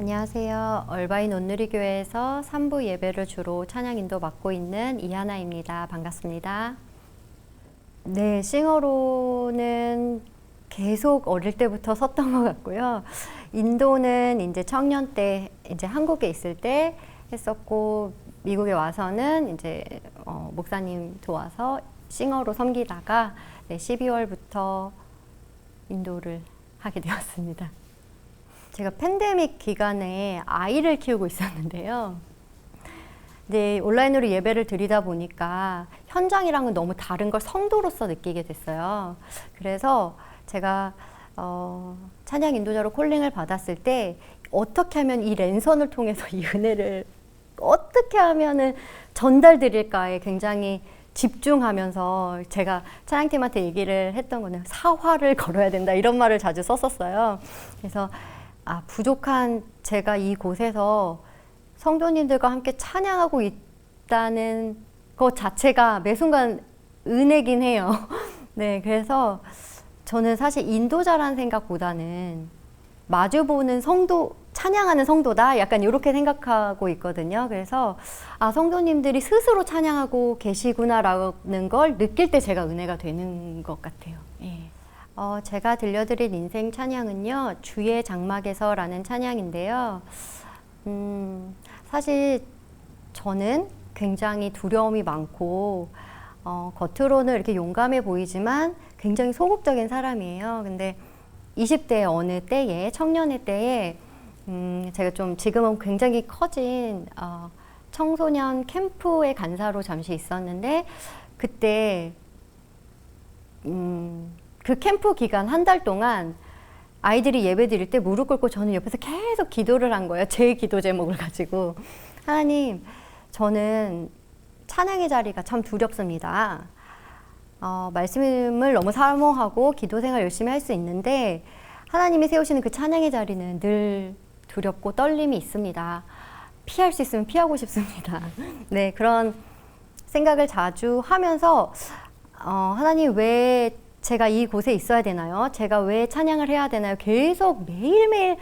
안녕하세요. 얼바인 온누리교회에서 3부 예배를 주로 찬양 인도 맡고 있는 이하나입니다. 반갑습니다. 네, 싱어로는 계속 어릴 때부터 섰던 것 같고요. 인도는 이제 청년 때, 이제 한국에 있을 때 했었고, 미국에 와서는 이제 어, 목사님 도와서 싱어로 섬기다가 네, 12월부터 인도를 하게 되었습니다. 제가 팬데믹 기간에 아이를 키우고 있었는데요. 네, 온라인으로 예배를 드리다 보니까 현장이랑은 너무 다른 걸 성도로서 느끼게 됐어요. 그래서 제가 어, 찬양 인도자로 콜링을 받았을 때 어떻게 하면 이 랜선을 통해서 이 은혜를 어떻게 하면은 전달드릴까에 굉장히 집중하면서 제가 찬양팀한테 얘기를 했던 거는 사화를 걸어야 된다 이런 말을 자주 썼었어요. 그래서 아, 부족한 제가 이곳에서 성도님들과 함께 찬양하고 있다는 것 자체가 매 순간 은혜긴 해요. 네, 그래서 저는 사실 인도자라는 생각보다는 마주보는 성도, 찬양하는 성도다. 약간 이렇게 생각하고 있거든요. 그래서 아, 성도님들이 스스로 찬양하고 계시구나라는 걸 느낄 때 제가 은혜가 되는 것 같아요. 예. 어, 제가 들려드릴 인생 찬양은요, 주의 장막에서라는 찬양인데요. 음, 사실 저는 굉장히 두려움이 많고, 어, 겉으로는 이렇게 용감해 보이지만 굉장히 소극적인 사람이에요. 근데 20대 어느 때에, 청년의 때에, 음, 제가 좀 지금은 굉장히 커진, 어, 청소년 캠프의 간사로 잠시 있었는데, 그때, 음, 그 캠프 기간 한 달 동안 아이들이 예배 드릴 때 무릎 꿇고 저는 옆에서 계속 기도를 한 거예요. 제 기도 제목을 가지고. 하나님, 저는 찬양의 자리가 참 두렵습니다. 어, 말씀을 너무 사모하고 기도 생활 열심히 할 수 있는데 하나님이 세우시는 그 찬양의 자리는 늘 두렵고 떨림이 있습니다. 피할 수 있으면 피하고 싶습니다. 네, 그런 생각을 자주 하면서 어, 하나님 왜 제가 이곳에 있어야 되나요? 제가 왜 찬양을 해야 되나요? 계속 매일매일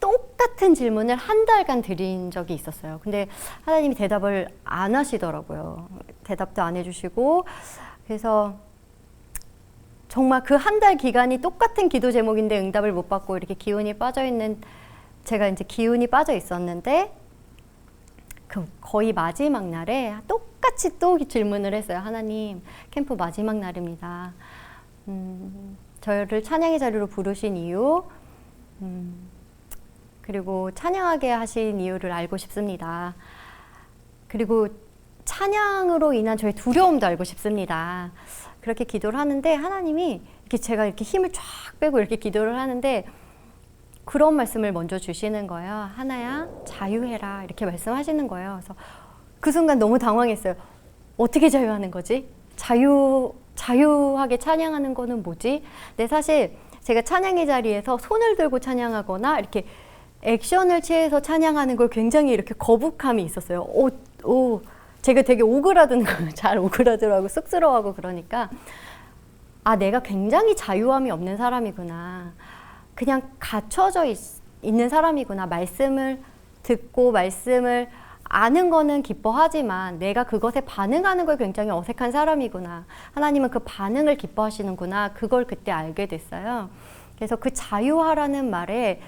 똑같은 질문을 한 달간 드린 적이 있었어요. 근데 하나님이 대답을 안 하시더라고요. 대답도 안 해주시고. 그래서 정말 그 한 달 기간이 똑같은 기도 제목인데 응답을 못 받고 이렇게 기운이 빠져 있는 제가 이제 기운이 빠져 있었는데 그 거의 마지막 날에 똑같이 또 질문을 했어요. 하나님, 캠프 마지막 날입니다. 음, 저를 찬양의 자리로 부르신 이유, 음, 그리고 찬양하게 하신 이유를 알고 싶습니다. 그리고 찬양으로 인한 저의 두려움도 알고 싶습니다. 그렇게 기도를 하는데 하나님이 이렇게 제가 이렇게 힘을 쫙 빼고 이렇게 기도를 하는데 그런 말씀을 먼저 주시는 거예요. 하나야, 자유해라. 이렇게 말씀하시는 거예요. 그래서 그 순간 너무 당황했어요. 어떻게 자유하는 거지? 자유, 자유하게 찬양하는 거는 뭐지? 근데 사실 제가 찬양의 자리에서 손을 들고 찬양하거나 이렇게 액션을 취해서 찬양하는 걸 굉장히 이렇게 거북함이 있었어요. 오, 오, 제가 되게 오그라드는 걸 잘 오그라들어하고 쑥스러워하고 그러니까 아, 내가 굉장히 자유함이 없는 사람이구나. 그냥 갇혀져 있, 있는 사람이구나. 말씀을 듣고 말씀을 아는 거는 기뻐하지만 내가 그것에 반응하는 걸 굉장히 어색한 사람이구나. 하나님은 그 반응을 기뻐하시는구나. 그걸 그때 알게 됐어요. 그래서 그 자유하라는 말에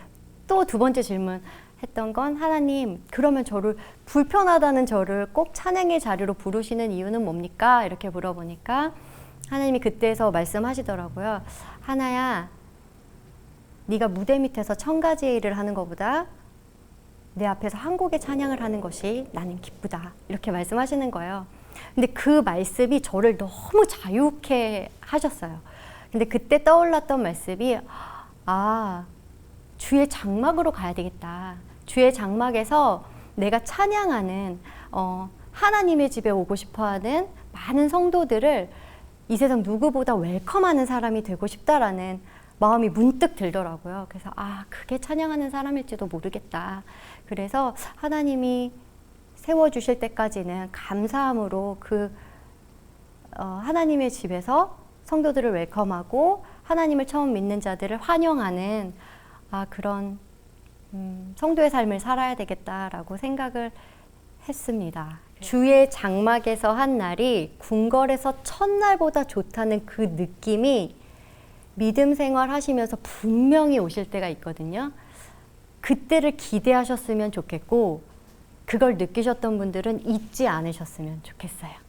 또 두 번째 질문 했던 건 하나님, 그러면 저를 불편하다는 저를 꼭 찬양의 자리로 부르시는 이유는 뭡니까? 이렇게 물어보니까 하나님이 그때서 말씀하시더라고요. 하나야, 네가 무대 밑에서 천 가지의 일을 하는 것보다 내 앞에서 한 곡의 찬양을 하는 것이 나는 기쁘다. 이렇게 말씀하시는 거예요. 근데 그 말씀이 저를 너무 자유케 하셨어요. 근데 그때 떠올랐던 말씀이 아, 주의 장막으로 가야 되겠다. 주의 장막에서 내가 찬양하는 어, 하나님의 집에 오고 싶어하는 많은 성도들을 이 세상 누구보다 웰컴하는 사람이 되고 싶다라는 마음이 문득 들더라고요. 그래서 아, 그게 찬양하는 사람일지도 모르겠다. 그래서 하나님이 세워주실 때까지는 감사함으로 그 어, 하나님의 집에서 성도들을 웰컴하고 하나님을 처음 믿는 자들을 환영하는 아, 그런 음, 성도의 삶을 살아야 되겠다라고 생각을 했습니다. 주의 장막에서 한 날이 궁궐에서 첫날보다 좋다는 그 느낌이 믿음 생활 하시면서 분명히 오실 때가 있거든요. 그때를 기대하셨으면 좋겠고, 그걸 느끼셨던 분들은 잊지 않으셨으면 좋겠어요.